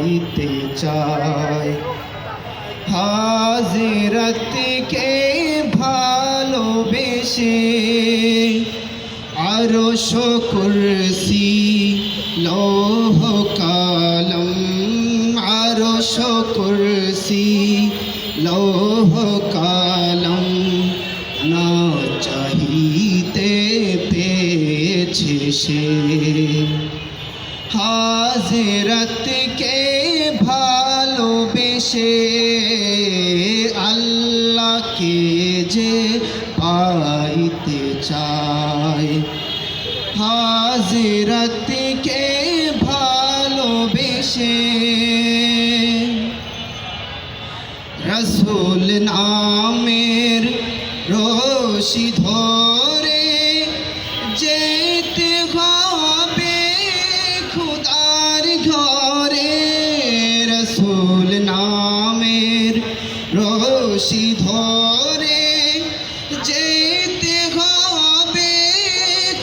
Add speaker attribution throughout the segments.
Speaker 1: পাইতে চায় হাজিরতকে ভালোবেসে আরও কুরসি লৌহ কালম আরও কুরসি লৌহ কালম না চাহিতে পেয়েছে সে। হাজিরতকে ভালোবেসে আল্লাহকে যে পাইতে চায়। হাজিরতকে ভালোবেসে রসুল নামের রশি ধরে যেতে হবে ধরে যেতে হবে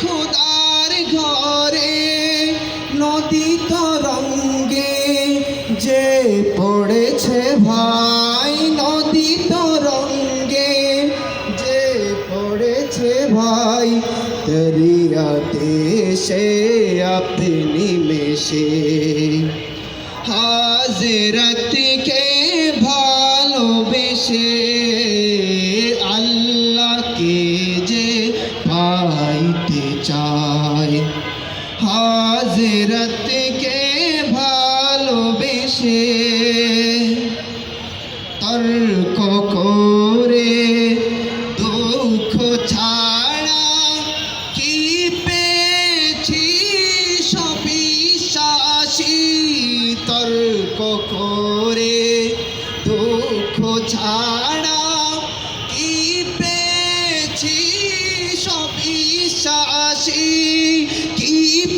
Speaker 1: খুদার ঘরে। নদী তরঙ্গে যে পড়েছে ভাই, নদী তরঙ্গে যে পড়েছে ভাই দরিয়াতে সে আপনি মেশে। হাজরতকে ভালোবেসে হাজরতকে ভালোবেসে তর্ক করে দুঃখ ছাড়া কি পেয়েছি সবিশ্বাসী তর্ক করে দুঃখ ছাড়া কি পেয়েছি সবিশ্বাসী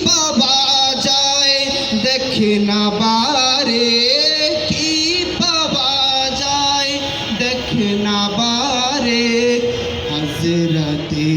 Speaker 1: পাওয়া যায় দেখে না বারে কি পাওয়া যায় দেখে না বারে হজরতে